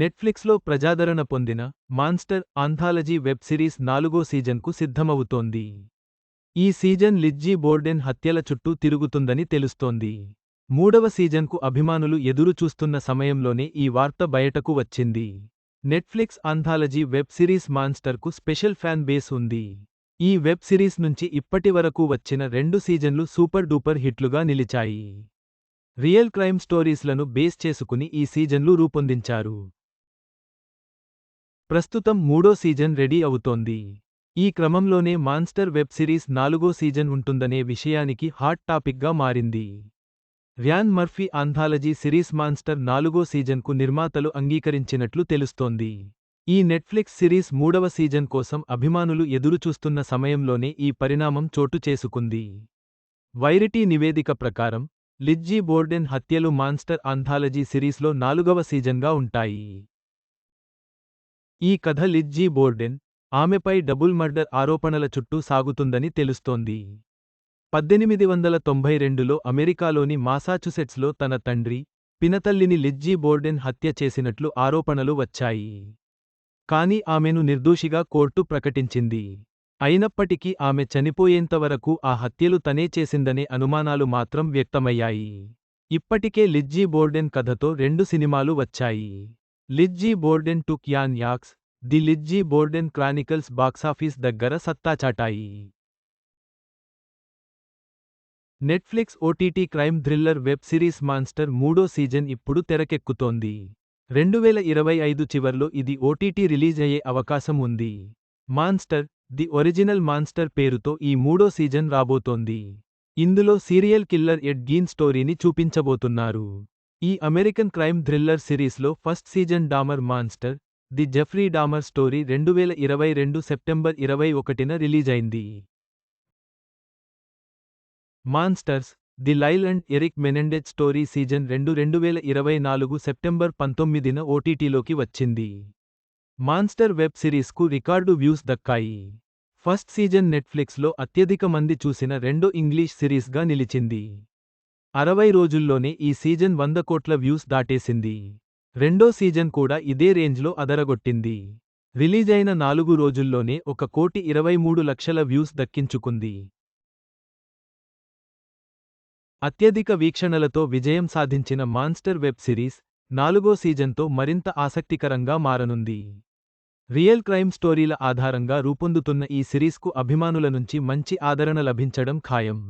నెట్ఫ్లిక్స్లో ప్రజాదరణ పొందిన మాన్స్టర్ ఆంథాలజీ వెబ్ సిరీస్ నాలుగో సీజన్కు సిద్ధమవుతోంది. ఈ సీజన్ లిజ్జీ బోర్డెన్ హత్యల చుట్టూ తిరుగుతుందని తెలుస్తోంది. మూడవ సీజన్కు అభిమానులు ఎదురు చూస్తున్న సమయంలోనే ఈ వార్త బయటకు వచ్చింది. నెట్ఫ్లిక్స్ ఆంథాలజీ వెబ్ సిరీస్ మాన్స్టర్కు స్పెషల్ ఫ్యాన్ బేస్ ఉంది. ఈ వెబ్ సిరీస్ నుంచి ఇప్పటివరకు వచ్చిన రెండు సీజన్లు సూపర్ డూపర్ హిట్లుగా నిలిచాయి. రియల్ క్రైమ్ స్టోరీస్లను బేస్ చేసుకుని ఈ సీజన్లు రూపొందించారు. ప్రస్తుతం మూడో సీజన్ రెడీ అవుతోంది. ఈ క్రమంలోనే మాన్స్టర్ వెబ్ సిరీస్ నాలుగో సీజన్ ఉంటుందనే విషయానికి హాట్ టాపిక్గా మారింది. Ryan Murphy anthology series Monster నాలుగో సీజన్కు నిర్మాతలు అంగీకరించినట్లు తెలుస్తోంది. ఈ నెట్ఫ్లిక్స్ సిరీస్ మూడవ సీజన్ కోసం అభిమానులు ఎదురుచూస్తున్న సమయంలోనే ఈ పరిణామం చోటు చేసుకుంది. వైరిటీ నివేదిక ప్రకారం లిజ్జీ బోర్డెన్ హత్యలు మాన్స్టర్ ఆంథాలజీ సిరీస్లో నాలుగవ సీజన్గా ఉంటాయి. ఈ కథ లిజ్జీ బోర్డెన్ ఆమెపై డబుల్ మర్డర్ ఆరోపణల చుట్టూ సాగుతుందని తెలుస్తోంది. పద్దెనిమిది వందల తొంభై రెండులో అమెరికాలోని మాసాచుసెట్స్లో తన తండ్రి పినతల్లిని లిజ్జీ బోర్డెన్ హత్య చేసినట్లు ఆరోపణలు వచ్చాయి. కాని ఆమెను నిర్దోషిగా కోర్టు ప్రకటించింది. అయినప్పటికీ ఆమె చనిపోయేంతవరకు ఆ హత్యలు తనే చేసిందనే అనుమానాలు మాత్రం వ్యక్తమయ్యాయి. ఇప్పటికే లిజ్జీ బోర్డెన్ కథతో రెండు సినిమాలు వచ్చాయి. Lizzie Borden took an axe the Lizzie Borden Chronicles box office దగ్గర సత్తా చాటాయి. Netflix OTT crime thriller web series Monster మూడో సీజన్ ఇప్పుడు తెరకెక్కుతోంది. రెండువేల ఇరవై ఐదు చివర్లో ఇది ఓటీటీ రిలీజ్ అయ్యే అవకాశం ఉంది. మాన్స్టర్ ది ఒరిజినల్ మాన్స్టర్ పేరుతో ఈ మూడో సీజన్ రాబోతోంది. ఇందులో సీరియల్ కిల్లర్ ఎడ్ గీన్ స్టోరీని చూపించబోతున్నారు. ఈ అమెరికన్ క్రైమ్ థ్రిల్లర్ సిరీస్లో first season Dahmer Monster the Jeffrey Dahmer story రెండువేల ఇరవై రెండు సెప్టెంబర్ ఇరవై ఒకటిన రిలీజ్ అయింది Monsters the Lyle and Erik Menendez story season రెండు రెండు వేల ఇరవై నాలుగు సెప్టెంబర్ పంతొమ్మిదిన ఓటీటీలోకి వచ్చింది. మాన్స్టర్ వెబ్ సిరీస్కు రికార్డు వ్యూస్ దక్కాయి. ఫస్ట్ సీజన్ నెట్ఫ్లిక్స్లో అత్యధిక మంది చూసిన రెండో ఇంగ్లీష్ సిరీస్గా నిలిచింది. అరవై రోజుల్లోనే ఈ సీజన్ వంద కోట్ల వ్యూస్ దాటేసింది. రెండో సీజన్ కూడా ఇదే రేంజ్లో అదరగొట్టింది. రిలీజైన నాలుగు రోజుల్లోనే ఒక కోటి ఇరవై మూడు లక్షల వ్యూస్ దక్కించుకుంది. అత్యధిక వీక్షణలతో విజయం సాధించిన మాన్స్టర్ వెబ్ సిరీస్ నాలుగో సీజన్తో మరింత ఆసక్తికరంగా మారనుంది. రియల్ క్రైమ్ స్టోరీల ఆధారంగా రూపొందుతున్న ఈ సిరీస్కు అభిమానుల నుంచి మంచి ఆదరణ లభించడం ఖాయం.